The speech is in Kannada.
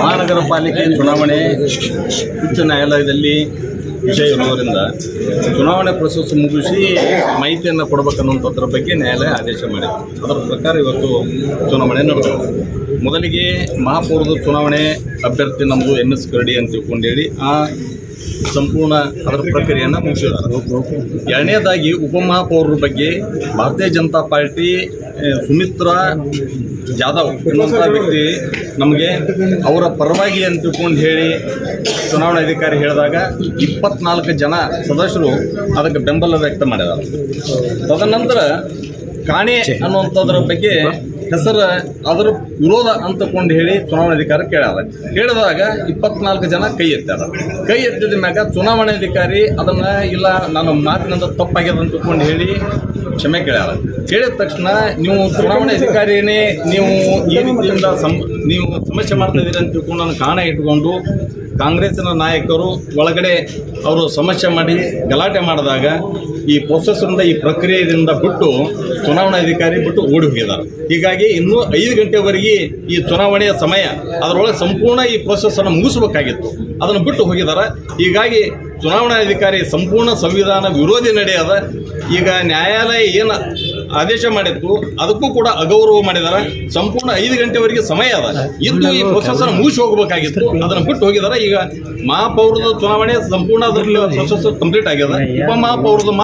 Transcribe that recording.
ಮಹಾನಗರ ಪಾಲಿಕೆ ಚುನಾವಣೆ ಉಚ್ಚ ನ್ಯಾಯಾಲಯದಲ್ಲಿ ವಿಷಯ ಇರುವುದರಿಂದ ಚುನಾವಣೆ ಪ್ರೊಸೆಸ್ ಮುಗಿಸಿ ಮಾಹಿತಿಯನ್ನು ಕೊಡಬೇಕನ್ನುವಂಥದ್ರ ಬಗ್ಗೆ ನ್ಯಾಯಾಲಯ ಆದೇಶ ಮಾಡಿದೆ ಅದರ ಪ್ರಕಾರ ಇವತ್ತು ಚುನಾವಣೆ ನಡೆದಿದೆ. ಮೊದಲಿಗೆ ಮಹಾಪೌರದ ಚುನಾವಣೆ ಅಭ್ಯರ್ಥಿ ನಮ್ಮದು ಎನ್ ಎಸ್ ಕರಡಿ ಅಂತ ತಿಳ್ಕೊಂಡೇಳಿ ಆ ಸಂಪೂರ್ಣ ಅದರ ಪ್ರಕ್ರಿಯೆಯನ್ನು ಮುಗಿಸಿದ್ದಾರೆ. ಎರಡನೇದಾಗಿ ಉಪಮಹಾಪೌರರ ಬಗ್ಗೆ ಭಾರತೀಯ ಜನತಾ ಪಾರ್ಟಿ ಸುಮಿತ್ರಾ ಜಾಧವ್ ಎನ್ನುವಂಥ ವ್ಯಕ್ತಿ ನಮಗೆ ಅವರ ಪರವಾಗಿ ಅಂತ ತಿಳ್ಕೊಂಡು ಹೇಳಿ ಚುನಾವಣಾಧಿಕಾರಿ ಹೇಳಿದಾಗ ಇಪ್ಪತ್ನಾಲ್ಕು ಜನ ಸದಸ್ಯರು ಅದಕ್ಕೆ ಬೆಂಬಲ ವ್ಯಕ್ತ ಮಾಡಿದ್ದಾರೆ. ತದನಂತರ ಕಾಣೆ ಅನ್ನುವಂಥದ್ರ ಬಗ್ಗೆ ಹೆಸರು ಅದರ ವಿರೋಧ ಅಂತಕೊಂಡು ಹೇಳಿ ಚುನಾವಣಾಧಿಕಾರಿ ಕೇಳ್ಯಾರ ಕೇಳಿದಾಗ ಇಪ್ಪತ್ನಾಲ್ಕು ಜನ ಕೈ ಎತ್ತಾರ. ಕೈ ಎತ್ತಿದ ಮ್ಯಾಗ ಚುನಾವಣಾಧಿಕಾರಿ ಅದನ್ನ, ಇಲ್ಲ ನನ್ನ ಮಾತಿನಿಂದ ತಪ್ಪಾಗ್ಯದ ಅಂತಕೊಂಡು ಹೇಳಿ ಕ್ಷಮೆ ಕೇಳ್ಯಾರ ಕೇಳಿದ ತಕ್ಷಣ ನೀವು ಚುನಾವಣಾ ಅಧಿಕಾರಿಯೇ ನೀವು ಈ ರೀತಿಯಿಂದ ನೀವು ಸಮಸ್ಯೆ ಮಾಡ್ತಾ ಇದ್ದೀರಿ ಅಂತ ತಿಳ್ಕೊಂಡು ನಾನು ಕಾರಣ ಇಟ್ಕೊಂಡು ಕಾಂಗ್ರೆಸ್ಸಿನ ನಾಯಕರು ಒಳಗಡೆ ಅವರು ಸಮಸ್ಯೆ ಮಾಡಿ ಗಲಾಟೆ ಮಾಡಿದಾಗ ಈ ಪ್ರೊಸೆಸ್ನಿಂದ ಈ ಪ್ರಕ್ರಿಯೆಯಿಂದ ಬಿಟ್ಟು ಚುನಾವಣಾಧಿಕಾರಿ ಬಿಟ್ಟು ಓಡಿ ಹೋಗಿದ್ದಾರೆ. ಹೀಗಾಗಿ ಇನ್ನೂ ಐದು ಗಂಟೆವರೆಗೆ ಈ ಚುನಾವಣೆಯ ಸಮಯ, ಅದರೊಳಗೆ ಸಂಪೂರ್ಣ ಈ ಪ್ರೊಸೆಸ್ಸನ್ನು ಮುಗಿಸಬೇಕಾಗಿತ್ತು. ಅದನ್ನು ಬಿಟ್ಟು ಹೋಗಿದ್ದಾರೆ. ಹೀಗಾಗಿ ಚುನಾವಣಾಧಿಕಾರಿ ಸಂಪೂರ್ಣ ಸಂವಿಧಾನ ವಿರೋಧಿ ನಡೆಯದ. ಈಗ ನ್ಯಾಯಾಲಯ ಏನು ಆದೇಶ ಮಾಡಿತ್ತು ಅದಕ್ಕೂ ಕೂಡ ಅಗೌರವ ಮಾಡಿದ್ದಾರೆ. ಸಂಪೂರ್ಣ ಐದು ಗಂಟೆವರೆಗೆ ಸಮಯ ಅದ. ಇದ್ದು ಈ ಪ್ರೊಸೆಸ್ ಮುಗಿಸಿ ಹೋಗಬೇಕಾಗಿತ್ತು. ಅದನ್ನು ಬಿಟ್ಟು ಹೋಗಿದ್ದಾರೆ. ಈಗ ಮಹಾಪೌರದ ಚುನಾವಣೆ ಸಂಪೂರ್ಣ ಅದರಲ್ಲಿ ಪ್ರೊಸೆಸ್ ಕಂಪ್ಲೀಟ್ ಆಗ್ಯದ ಉಪ ಮಹಾಪೌರದ